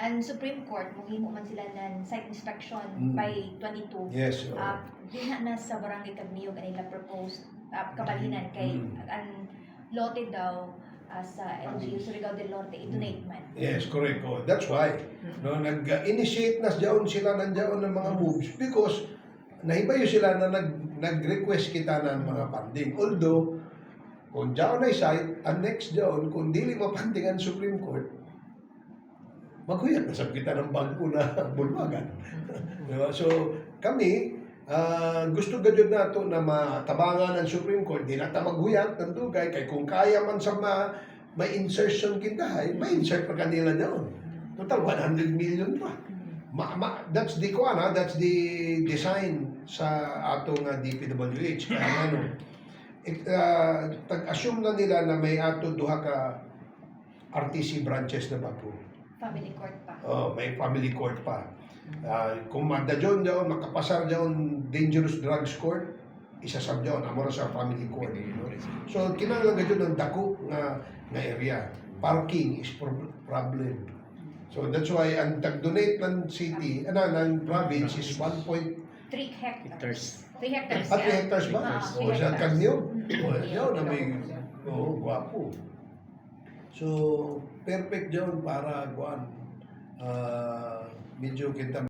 Ang Supreme Court, muhimo man sila ng site instruction Mm. by 22. Yes. oo. Uh, diha na sa barangay Kagmiyog kanila proposed uh, kabalinan kay Mm. ang lote daw uh, sa LGU Surigao del Norte i-donate man. Yes, correct. Oh, that's why. No, nag-initiate na diyon sila nandiyan ng mga moves because nahibayo sila na nag nag-request kita ng mga funding. Although kung diyan ay site, ang next diyon kung dili mapanding ang Supreme Court, maghuyat na sab kita ng bangko na bulwagan. Diba? So kami ah, gusto gadyo nato na matabangan ng Supreme Court, di na ta maghuyat ng dugay kay kung kaya man sa ma may insertion kindahay, may insert pa kanila doon. Total 100 million pa. Ma, ma, that's the kuan ha, that's the design sa atong uh, DPWH. Kaya ano, it, uh, tag-assume na nila na may ato duha ka RTC branches na ba po. Family court pa. Oh, may family court pa. Ah, kung mada dyan dyan, makapasar dyan dangerous drugs court, isa sa dyan, amora sa family court. no? So, kinahanglan ka dyan ng dako nga, nga area. Parking is pro- problem. So, that's why ang tag-donate ng city, ano, ng province is 1 point, 3 hectares. Hectares. 3 hectares. hectares ba? Ah, O, three sa hectares. kanyo. Mm. O, yun, na may, oh, gwapo. So, perfect dyan para, kuan, ah, medyo kita